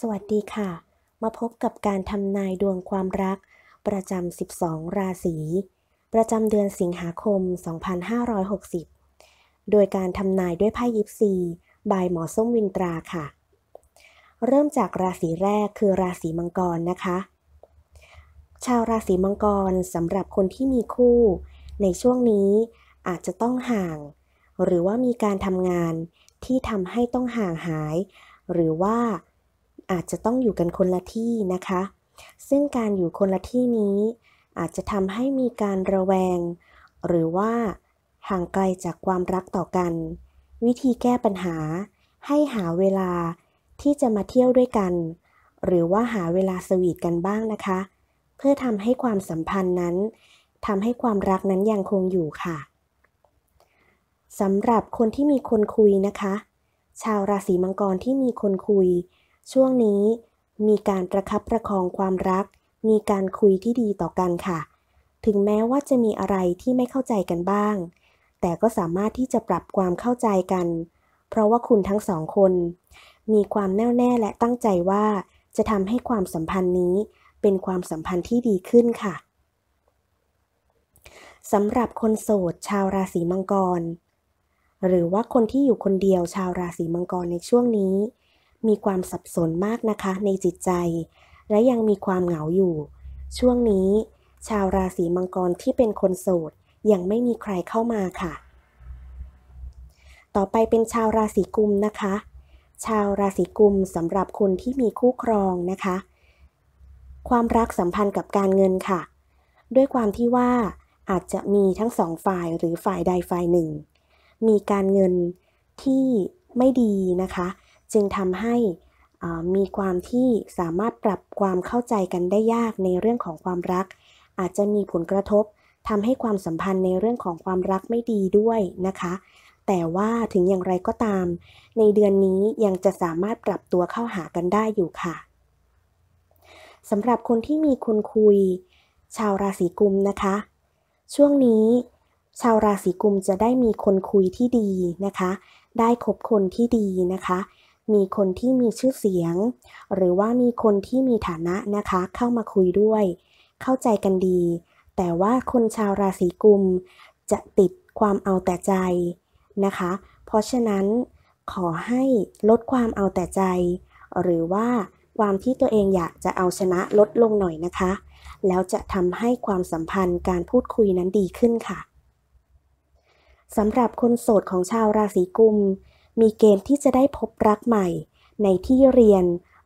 สวัสดีค่ะ มาพบกับการทำนายดวงความรัก ประจำ 12 ราศี ประจำเดือนสิงหาคม 2560 โดยการทำนายด้วยไพ่ยิปซี บายหมอส้มวินตราค่ะ เริ่มจากราศีแรกคือราศีมังกรนะคะ ชาวราศีมังกรสำหรับคนที่มีคู่ ในช่วงนี้อาจจะต้องห่าง หรือว่ามีการทำงานที่ทำให้ต้องห่างหาย หรือว่า อาจจะต้องอยู่กันคนละที่นะคะ ซึ่งการอยู่คนละที่นี้ อาจจะทำให้มีการระแวง หรือว่าห่างไกลจากความรักต่อกัน วิธีแก้ปัญหา ให้หาเวลาที่จะมาเที่ยวด้วยกัน หรือว่าหาเวลาสวีทกันบ้างนะคะ เพื่อทำให้ความสัมพันธ์นั้นทำให้ความรักนั้นยังคงอยู่ค่ะสำหรับคนที่มีคนคุยนะคะ ชาวราศีมังกรที่มีคนคุย ช่วงนี้มีการประคับประคองความรัก มีการคุยที่ดีต่อกันค่ะ ถึงแม้ว่าจะมีอะไรที่ไม่เข้าใจกันบ้าง แต่ก็สามารถที่จะปรับความเข้าใจกัน เพราะว่าคุณทั้งสองคน มีความแน่วแน่และตั้งใจว่าจะทำให้ความสัมพันธ์นี้เป็นความสัมพันธ์ที่ดีขึ้นค่ะสำหรับคนโสดชาวราศีมังกร หรือว่าคนที่อยู่คนเดียวชาวราศีมังกรในช่วงนี้ มีความสับสนมากนะคะในจิตใจ และยังมีความเหงาอยู่ ช่วงนี้ ชาวราศีมังกรที่เป็นคนโสดยังไม่มีใครเข้ามาค่ะ ต่อไปเป็นชาวราศีกุมนะคะ ชาวราศีกุมสำหรับคนที่มีคู่ครองนะคะ ความรักสัมพันธ์กับการเงินค่ะ ด้วยความที่ว่าอาจจะมีทั้งสองฝ่ายหรือฝ่ายใดฝ่ายหนึ่ง มีการเงินที่ไม่ดีนะคะ จึงทำให้มีความที่สามารถปรับความเข้าใจกันได้ยากในเรื่องของความรัก อาจจะมีผลกระทบทำให้ความสัมพันธ์ในเรื่องของความรักไม่ดีด้วยนะคะ แต่ว่าถึงอย่างไรก็ตาม ในเดือนนี้ยังจะสามารถปรับตัวเข้าหากันได้อยู่ค่ะสำหรับคนที่มีคนคุย ชาวราศีกุมนะคะ ช่วงนี้ชาวราศีกุมจะได้มีคนคุยที่ดีนะคะ ได้คบคนที่ดีนะคะ มีคนที่มีชื่อเสียง หรือว่ามีคนที่มีฐานะนะคะ เข้ามาคุยด้วย เข้าใจกันดี แต่ว่าคนชาวราศีกุม จะติดความเอาแต่ใจนะคะ เพราะฉะนั้นขอให้ลดความเอาแต่ใจ หรือว่าความที่ตัวเองอยากจะเอาชนะลดลงหน่อยนะคะ แล้วจะทำให้ความสัมพันธ์การพูดคุยนั้นดีขึ้นค่ะสำหรับคนโสดของชาวราศีกุม มีเกณฑ์ที่จะได้พบรักใหม่ ในที่เรียน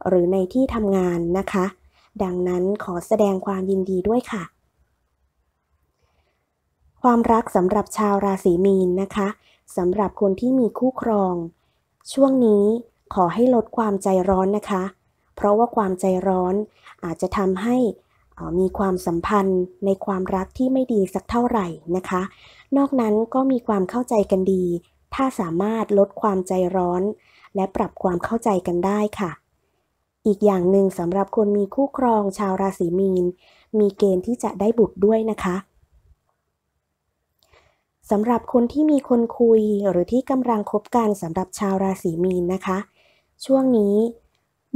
หรือในที่ทำงานนะคะ ดังนั้นขอแสดงความยินดีด้วยค่ะ ความรักสำหรับชาวราศีมีนนะคะสำหรับคนที่มีคู่ครอง ช่วงนี้ขอให้ลดความใจร้อนนะคะ เพราะว่าความใจร้อนอาจจะทำให้มีความสัมพันธ์ในความรักที่ไม่ดีสักเท่าไหร่นะคะ นอกนั้นก็มีความเข้าใจกันดี ถ้าสามารถลดความใจร้อน และปรับความเข้าใจกันได้ค่ะ อีกอย่างหนึ่งสำหรับคนมีคู่ครองชาวราศีมีน มีเกณฑ์ที่จะได้บุตรด้วยนะคะสำหรับคนที่มีคนคุยหรือที่กำลังคบกันสำหรับชาวราศีมีนนะคะ ช่วงนี้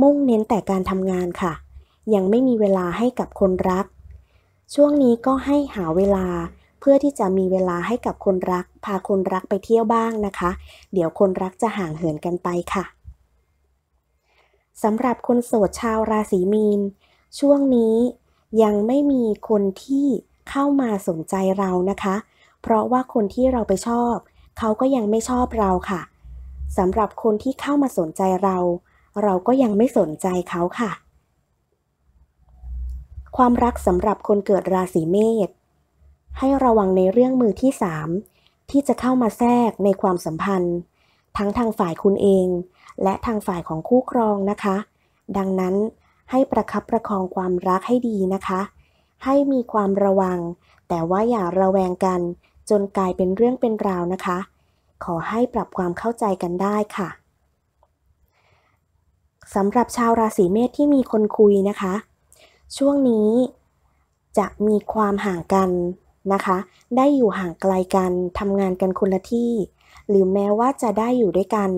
มุ่งเน้นแต่การทำงานค่ะ ยังไม่มีเวลาให้กับคนรัก ช่วงนี้ก็ให้หาเวลา เพื่อที่จะมีเวลาให้กับคนรัก พาคนรักไปเที่ยวบ้างนะคะ เดี๋ยวคนรักจะห่างเหินกันไปค่ะสำหรับคนโสดชาวราศีมีน ช่วงนี้ยังไม่มีคนที่เข้ามาสนใจเรานะคะ เพราะว่าคนที่เราไปชอบ เขาก็ยังไม่ชอบเราค่ะสำหรับคนที่เข้ามาสนใจเรา เราก็ยังไม่สนใจเขาค่ะ ความรักสำหรับคนเกิดราศีเมษ ให้ระวังในเรื่องมือที่สามที่จะเข้ามาแทรกในความสัมพันธ์ ทั้งทางฝ่ายคุณเอง และทางฝ่ายของคู่ครองนะคะ ดังนั้นให้ประคับประคองความรักให้ดีนะคะ ให้มีความระวัง แต่ว่าอย่าระแวงกัน จนกลายเป็นเรื่องเป็นราวนะคะ ขอให้ปรับความเข้าใจกันได้ค่ะสำหรับชาวราศีเมษที่มีคนคุยนะคะ ช่วงนี้จะมีความห่างกัน นะคะ ได้อยู่ห่างไกลกันทำงานกันคนละที่ หรือแม้ว่าจะได้อยู่ด้วยกัน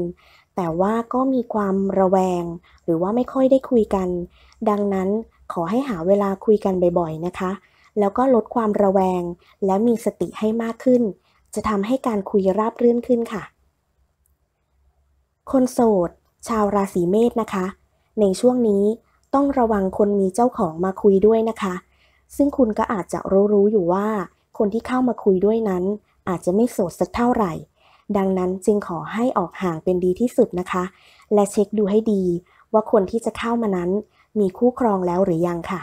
แต่ว่าก็มีความระแวง หรือว่าไม่ค่อยได้คุยกัน ดังนั้นขอให้หาเวลาคุยกันบ่อยๆนะคะ แล้วก็ลดความระแวง และมีสติให้มากขึ้น จะทำให้การคุยราบรื่นขึ้นค่ะ คนโสด ชาวราศีเมษนะคะ ในช่วงนี้ต้องระวังคนมีเจ้าของมาคุยด้วยนะคะ ซึ่งคุณก็อาจจะรู้ๆอยู่ว่า คนที่เข้ามาคุยด้วยนั้น อาจจะไม่โสดสักเท่าไหร่ ดังนั้นจึงขอให้ออกห่างเป็นดีที่สุดนะคะ และเช็คดูให้ดี ว่าคนที่จะเข้ามานั้น มีคู่ครองแล้วหรือยังค่ะ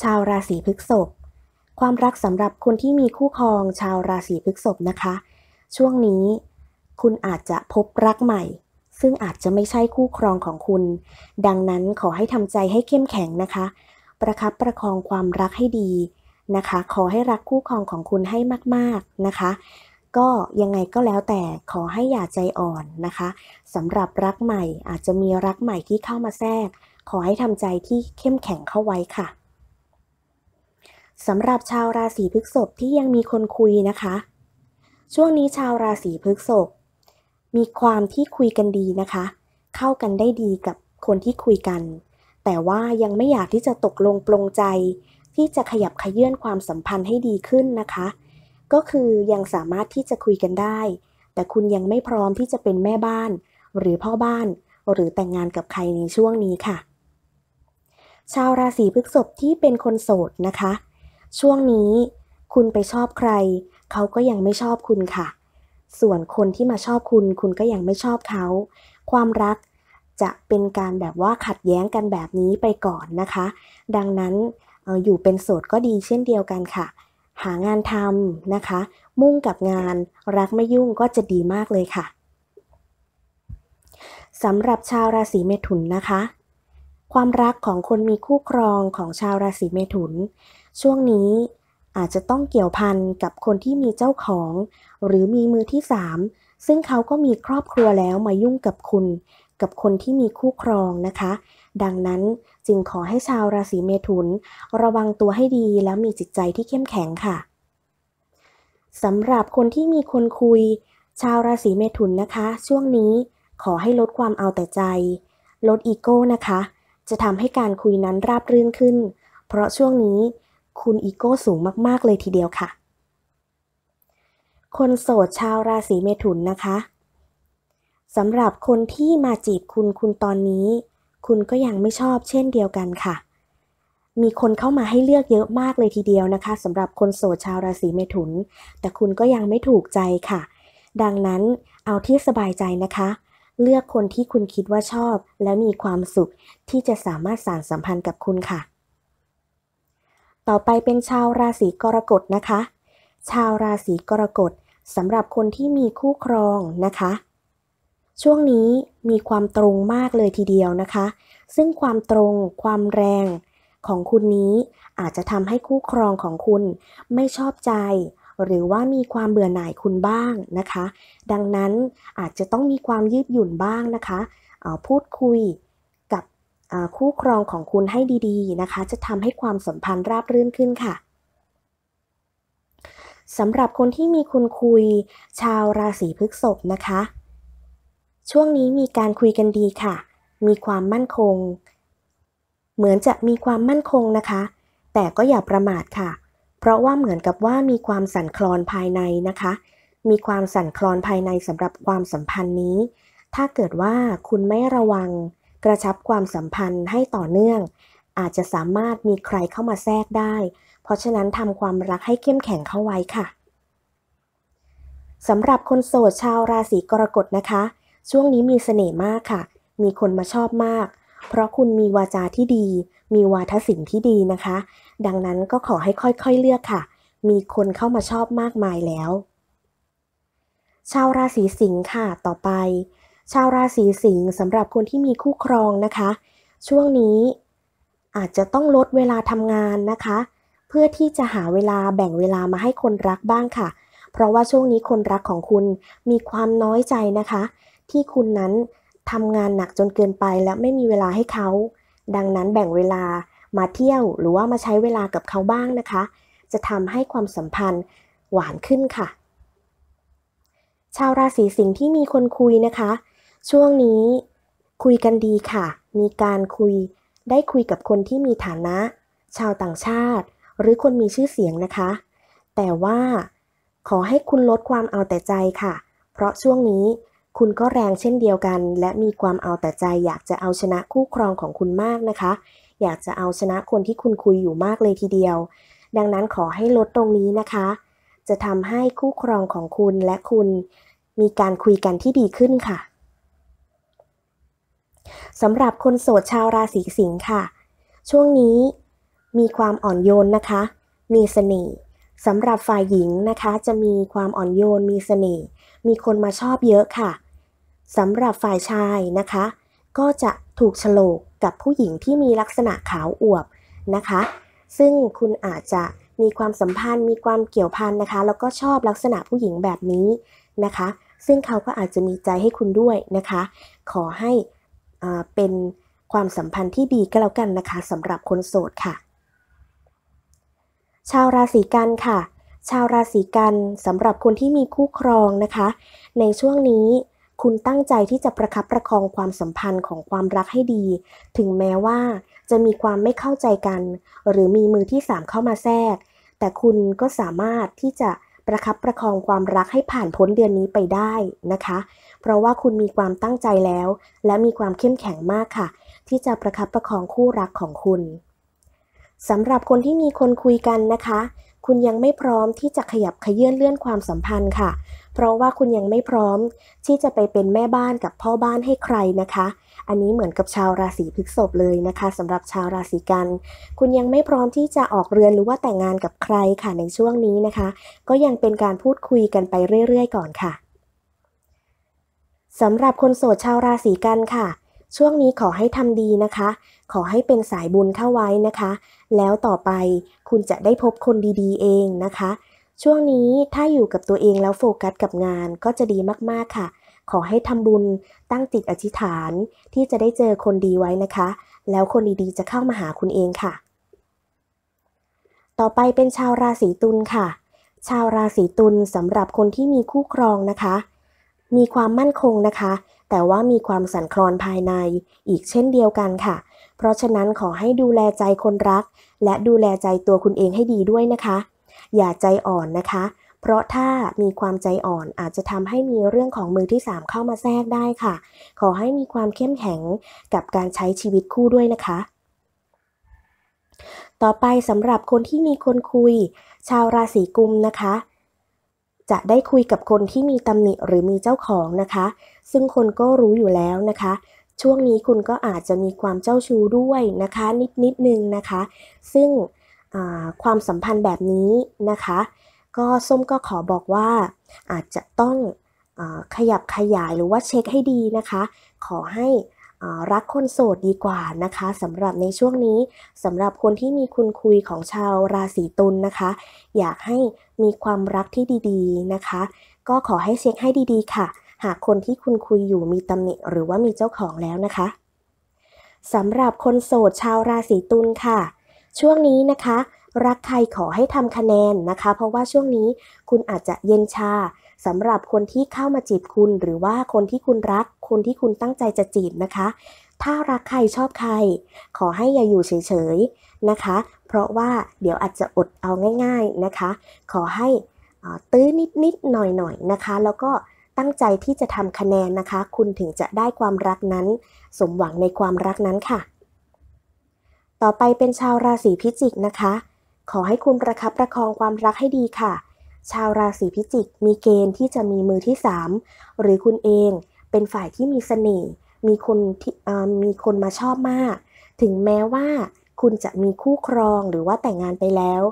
ชาวราศีพฤษภความรักสำหรับคนที่มีคู่ครองชาวราศีพฤษภนะคะ ช่วงนี้ คุณอาจจะพบรักใหม่ ซึ่งอาจจะไม่ใช่คู่ครองของคุณ ดังนั้นขอให้ทำใจให้เข้มแข็งนะคะ ประคับประคองความรักให้ดีนะคะ ขอให้รักคู่ครองของคุณให้มากๆนะคะ ก็ยังไงก็แล้วแต่ขอให้อย่าใจอ่อนนะคะสำหรับรักใหม่อาจจะมีรักใหม่ที่เข้ามาแทรก ขอให้ทำใจที่เข้มแข็งเข้าไว้ค่ะสำหรับชาวราศีพฤษภที่ยังมีคนคุยนะคะ ช่วงนี้ชาวราศีพฤษภมีความที่คุยกันดีนะคะ เข้ากันได้ดีกับคนที่คุยกัน แต่ว่ายังไม่อยากที่จะตกลงปลงใจ ที่จะขยับขยื่นความสัมพันธ์ให้ดีขึ้นนะคะ ก็คือยังสามารถที่จะคุยกันได้ แต่คุณยังไม่พร้อมที่จะเป็นแม่บ้าน หรือพ่อบ้าน หรือแต่งงานกับใครในช่วงนี้ค่ะ ชาวราศีพฤษภที่เป็นคนโสดนะคะ ช่วงนี้คุณไปชอบใคร เขาก็ยังไม่ชอบคุณค่ะ ส่วนคนที่มาชอบคุณ คุณก็ยังไม่ชอบเขา ความรัก จะเป็นการแบบว่าขัดแย้งกันแบบนี้ไปก่อนนะคะ ดังนั้นอยู่เป็นโสดก็ดีเช่นเดียวกันค่ะ หางานทำนะคะ มุ่งกับงานรักไม่ยุ่งก็จะดีมากเลยค่ะสำหรับชาวราศีเมถุนนะคะ ความรักของคนมีคู่ครองของชาวราศีเมถุน ช่วงนี้อาจจะต้องเกี่ยวพันกับคนที่มีเจ้าของ หรือมีมือที่สามซึ่งเขาก็มีครอบครัวแล้วมายุ่งกับคุณ กับคนที่มีคู่ครองนะคะ ดังนั้นจึงขอให้ชาวราศีเมถุน ระวังตัวให้ดีแล้วมีจิตใจที่เข้มแข็งค่ะสำหรับคนที่มีคนคุย ชาวราศีเมถุนนะคะ ช่วงนี้ขอให้ลดความเอาแต่ใจ ลดอีโก้นะคะ จะทำให้การคุยนั้นราบรื่นขึ้น เพราะช่วงนี้คุณอีโก้สูงมาก ๆ เลยทีเดียวค่ะ คนโสดชาวราศีเมถุนนะคะ สำหรับคนที่มาจีบคุณคุณตอนนี้ คุณก็ยังไม่ชอบเช่นเดียวกันค่ะ มีคนเข้ามาให้เลือกเยอะมากเลยทีเดียวนะคะสำหรับคนโสดชาวราศีเมถุน แต่คุณก็ยังไม่ถูกใจค่ะ ดังนั้นเอาที่สบายใจนะคะ เลือกคนที่คุณคิดว่าชอบ และมีความสุขที่จะสามารถสานสัมพันธ์กับคุณค่ะ ต่อไปเป็นชาวราศีกรกฎนะคะ ชาวราศีกรกฎสำหรับคนที่มีคู่ครองนะคะ ช่วงนี้มีความตรงมากเลยทีเดียวนะคะ ซึ่งความตรง ความแรงของคุณนี้อาจจะทำให้คู่ครองของคุณไม่ชอบใจ หรือว่ามีความเบื่อหน่ายคุณบ้างนะคะ ดังนั้นอาจจะต้องมีความยืดหยุ่นบ้างนะคะพูดคุยกับคู่ครองของคุณให้ดีๆนะคะ จะทำให้ความสัมพันธ์ราบรื่นขึ้นค่ะสำหรับคนที่มีคุณคุยชาวราศีพฤษภนะคะ ช่วงนี้มีการคุยกันดีค่ะ มีความมั่นคง เหมือนจะมีความมั่นคงนะคะ แต่ก็อย่าประมาทค่ะ เพราะว่าเหมือนกับว่ามีความสั่นคลอนภายในนะคะ มีความสั่นคลอนภายในสำหรับความสัมพันธ์นี้ ถ้าเกิดว่าคุณไม่ระวัง กระชับความสัมพันธ์ให้ต่อเนื่อง อาจจะสามารถมีใครเข้ามาแทรกได้ เพราะฉะนั้นทำความรักให้เข้มแข็งเข้าไว้ค่ะสำหรับคนโสดชาวราศีกรกฎนะคะ ช่วงนี้มีเสน่ห์มากค่ะ มีคนมาชอบมาก เพราะคุณมีวาจาที่ดี มีวาทศิลป์ที่ดีนะคะ ดังนั้นก็ขอให้ค่อยๆเลือกค่ะ มีคนเข้ามาชอบมากมายแล้ว ชาวราศีสิงค์ค่ะ ต่อไป ชาวราศีสิงห์สำหรับคนที่มีคู่ครองนะคะ ช่วงนี้อาจจะต้องลดเวลาทำงานนะคะ เพื่อที่จะหาเวลาแบ่งเวลามาให้คนรักบ้างค่ะ เพราะว่าช่วงนี้คนรักของคุณมีความน้อยใจนะคะ ที่คุณนั้นทำงานหนักจนเกินไปและไม่มีเวลาให้เขา ดังนั้นแบ่งเวลามาเที่ยวหรือว่ามาใช้เวลากับเขาบ้างนะคะ จะทำให้ความสัมพันธ์หวานขึ้นค่ะ ชาวราศีสิงห์ที่มีคนคุยนะคะ ช่วงนี้คุยกันดีค่ะ มีการคุยได้คุยกับคนที่มีฐานะ ชาวต่างชาติ หรือคนมีชื่อเสียงนะคะ แต่ว่าขอให้คุณลดความเอาแต่ใจค่ะ เพราะช่วงนี้ คุณก็แรงเช่นเดียวกัน และมีความเอาแต่ใจ อยากจะเอาชนะคู่ครองของคุณมากนะคะ อยากจะเอาชนะคนที่คุณคุยอยู่มากเลยทีเดียว ดังนั้นขอให้ลดตรงนี้นะคะ จะทำให้คู่ครองของคุณและคุณมีการคุยกันที่ดีขึ้นค่ะสำหรับคนโสดชาวราศีสิงค์ค่ะ ช่วงนี้มีความอ่อนโยนนะคะ มีเสน่ห์สำหรับฝ่ายหญิงนะคะ จะมีความอ่อนโยน มีเสน่ห์มีคนมาชอบเยอะค่ะ สำหรับฝ่ายชายนะคะ ก็จะถูกฉลกกับผู้หญิงที่มีลักษณะขาวอวบนะคะ ซึ่งคุณอาจจะมีความสัมพันธ์มีความเกี่ยวพันนะคะ แล้วก็ชอบลักษณะผู้หญิงแบบนี้นะคะ ซึ่งเขาก็อาจจะมีใจให้คุณด้วยนะคะ ขอให้เป็นความสัมพันธ์ที่ดีก็แล้วกันนะคะสำหรับคนโสดค่ะ ชาวราศีกันค่ะ ชาวราศีกันสำหรับคนที่มีคู่ครองนะคะ ในช่วงนี้ คุณตั้งใจที่จะประคับประคองความสัมพันธ์ของความรักให้ดี ถึงแม้ว่าจะมีความไม่เข้าใจกัน หรือมีมือที่สามเข้ามาแทรก แต่คุณก็สามารถที่จะประคับประคองความรักให้ผ่านพ้นเดือนนี้ไปได้นะคะ เพราะว่าคุณมีความตั้งใจแล้ว และมีความเข้มแข็งมากค่ะ ที่จะประคับประคองคู่รักของคุณสำหรับคนที่มีคนคุยกันนะคะ คุณยังไม่พร้อมที่จะขยับขยื่นเลื่อนความสัมพันธ์ค่ะ เพราะว่าคุณยังไม่พร้อมที่จะไปเป็นแม่บ้านกับพ่อบ้านให้ใครนะคะ อันนี้เหมือนกับชาวราศีพฤษภเลยนะคะสำหรับชาวราศีกัน คุณยังไม่พร้อมที่จะออกเรือนหรือว่าแต่งงานกับใครค่ะในช่วงนี้นะคะ ก็ยังเป็นการพูดคุยกันไปเรื่อย ๆ ก่อนค่ะสำหรับคนโสดชาวราศีกันค่ะ ช่วงนี้ขอให้ทำดีนะคะ ขอให้เป็นสายบุญเข้าไว้นะคะ แล้วต่อไปคุณจะได้พบคนดีๆ เองนะคะ ช่วงนี้ถ้าอยู่กับตัวเองแล้วโฟกัสกับงานก็จะดีมาก ๆ ค่ะ ขอให้ทำบุญตั้งจิตอธิษฐาน ที่จะได้เจอคนดีไว้นะคะ แล้วคนดีๆ จะเข้ามาหาคุณเองค่ะ ต่อไปเป็นชาวราศีตุลค่ะ ชาวราศีตุลสำหรับคนที่มีคู่ครองนะคะ มีความมั่นคงนะคะ แต่ว่ามีความสั่นคลอนภายในอีกเช่นเดียวกันค่ะ เพราะฉะนั้นขอให้ดูแลใจคนรัก และดูแลใจตัวคุณเองให้ดีด้วยนะคะ อย่าใจอ่อนนะคะ เพราะถ้ามีความใจอ่อนอาจจะทำให้มีเรื่องของมือที่ 3 เข้ามาแทรกได้ค่ะ ขอให้มีความเข้มแข็งกับการใช้ชีวิตคู่ด้วยนะคะ ต่อไปสำหรับคนที่มีคนคุย ชาวราศีกุมนะคะจะได้คุยกับคนที่มีตำหนิหรือมีเจ้าของนะคะ ซึ่งคนก็รู้อยู่แล้วนะคะ ช่วงนี้คุณก็อาจจะมีความเจ้าชู้ด้วยนะคะ นิดนิดนึงนะคะ ซึ่ง ความสัมพันธ์แบบนี้นะคะ ก็ส้มก็ขอบอกว่าอาจจะต้องอขยับขยายหรือว่าเช็คให้ดีนะคะ ขอให้รักคนโสดดีกว่านะคะสำหรับในช่วงนี้สำหรับคนที่มีคุณคุยของชาวราศีตุลนนะคะ อยากให้มีความรักที่ดีๆนะคะ ก็ขอให้เช็คให้ดีๆ ค่ะ หากคนที่คุณคุยอยู่มีตำหนิหรือว่ามีเจ้าของแล้วนะคะสำหรับคนโสดชาวราศีตุลค่ะ ช่วงนี้นะคะ รักใครขอให้ทำคะแนนนะคะ เพราะว่าช่วงนี้คุณอาจจะเย็นชาสำหรับคนที่เข้ามาจีบคุณ หรือว่าคนที่คุณรัก คนที่คุณตั้งใจจะจีบนะคะ ถ้ารักใครชอบใคร ขอให้อย่าอยู่เฉยๆนะคะ เพราะว่าเดี๋ยวอาจจะอดเอาง่าย ๆนะคะ ขอให้ตื้อนิดๆหน่อยๆนะคะ แล้วก็ตั้งใจที่จะทำคะแนนนะคะ คุณถึงจะได้ความรักนั้น สมหวังในความรักนั้นค่ะ ต่อไปเป็นชาวราศีพิจิกนะคะ ขอให้คุณประคับประคองความรักให้ดีค่ะ ชาวราศีพิจิกมีเกณฑ์ที่จะมีมือที่ 3 หรือคุณเองเป็นฝ่ายที่มีเสน่ห์มีคนที่มีคนมาชอบมาก ถึงแม้ว่าคุณจะมีคู่ครองหรือว่าแต่งงานไปแล้ว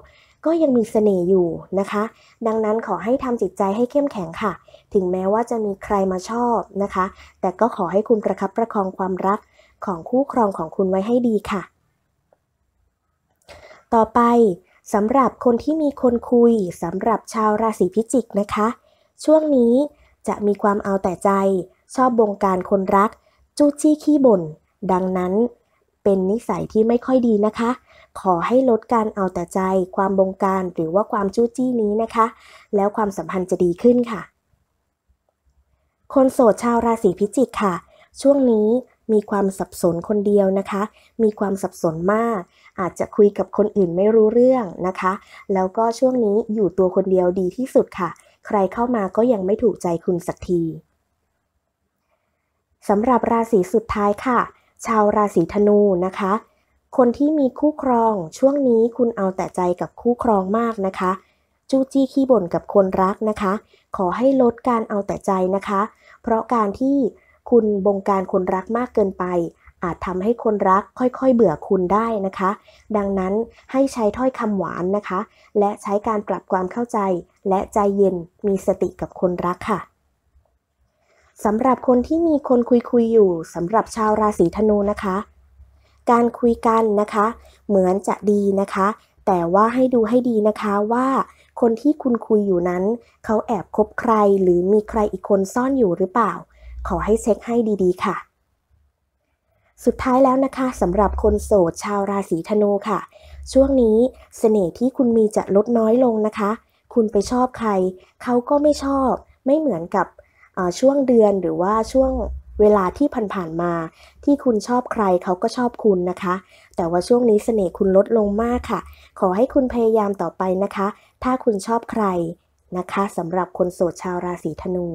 ก็ยังมีเสน่ห์อยู่นะคะ ดังนั้นขอให้ทำจิตใจให้เข้มแข็งค่ะ ถึงแม้ว่าจะมีใครมาชอบนะคะ แต่ก็ขอให้คุณประคับประคองความรักของคู่ครองของคุณไว้ให้ดีค่ะ ต่อไปสำหรับคนที่มีคนคุยสำหรับชาวราศีพิจิกนะคะ ช่วงนี้จะมีความเอาแต่ใจ ชอบบงการคนรัก จู้จี้ขี้บ่น ดังนั้น เป็นนิสัยที่ไม่ค่อยดีนะคะ ขอให้ลดการเอาแต่ใจ ความบงการหรือว่าความจู้จี้นี้นะคะ แล้วความสัมพันธ์จะดีขึ้นค่ะ คนโสดชาวราศีพิจิกค่ะ ช่วงนี้ มีความสับสนคนเดียวนะคะ มีความสับสนมาก อาจจะคุยกับคนอื่นไม่รู้เรื่องนะคะ แล้วก็ช่วงนี้อยู่ตัวคนเดียวดีที่สุดค่ะ ใครเข้ามาก็ยังไม่ถูกใจคุณสักทีสำหรับราศีสุดท้ายค่ะ ชาวราศีธนูนะคะ คนที่มีคู่ครองช่วงนี้คุณเอาแต่ใจกับคู่ครองมากนะคะ จู้จี้ขี้บ่นกับคนรักนะคะ ขอให้ลดการเอาแต่ใจนะคะ เพราะการที่ คุณบงการคนรักมากเกินไป อาจทำให้คนรักค่อยๆ เบื่อคุณได้นะคะ ดังนั้นให้ใช้ถ้อยคำหวานนะคะ และใช้การปรับความเข้าใจ และใจเย็นมีสติกับคนรักค่ะสำหรับคนที่มีคนคุยคุยอยู่สำหรับชาวราศีธนูนะคะ การคุยกันนะคะ เหมือนจะดีนะคะ แต่ว่าให้ดูให้ดีนะคะว่าคนที่คุณคุยอยู่นั้น เขาแอบคบใครหรือมีใครอีกคนซ่อนอยู่หรือเปล่า ขอให้เช็คให้ดีๆ ค่ะ สุดท้ายแล้วนะคะสำหรับคนโสดชาวราศีธนูค่ะ ช่วงนี้เสน่ห์ที่คุณมีจะลดน้อยลงนะคะ คุณไปชอบใคร เขาก็ไม่ชอบ ไม่เหมือนกับช่วงเดือนหรือว่าช่วงเวลาที่ผ่านๆมาที่คุณชอบใครเขาก็ชอบคุณนะคะ แต่ว่าช่วงนี้เสน่ห์คุณลดลงมากค่ะ ขอให้คุณพยายามต่อไปนะคะ ถ้าคุณชอบใครนะคะสำหรับคนโสดชาวราศีธนู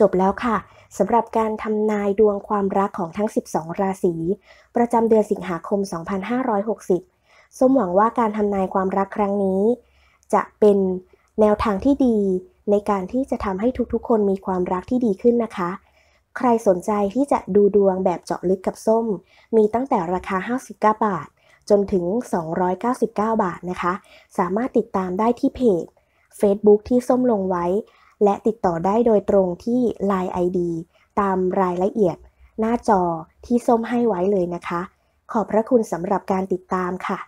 จบแล้วค่ะสำหรับการทำนายดวงความรักของทั้ง 12 ราศี ประจำเดือนสิงหาคม 2560ส้มหวังว่าการทำนายความรักครั้งนี้ จะเป็นแนวทางที่ดีในการที่จะทำให้ทุกๆ คนมีความรักที่ดีขึ้นนะคะ ใครสนใจที่จะดูดวงแบบเจาะลึกกับส้ม มีตั้งแต่ราคา 59 บาท จนถึง 299 บาทนะคะ สามารถติดตามได้ที่เพจ Facebook ที่ส้มลงไว้ และติดต่อได้โดยตรงที่ Line ID ตามรายละเอียด หน้าจอที่ส้มให้ไว้เลยนะคะ ขอบพระคุณสำหรับการติดตามค่ะ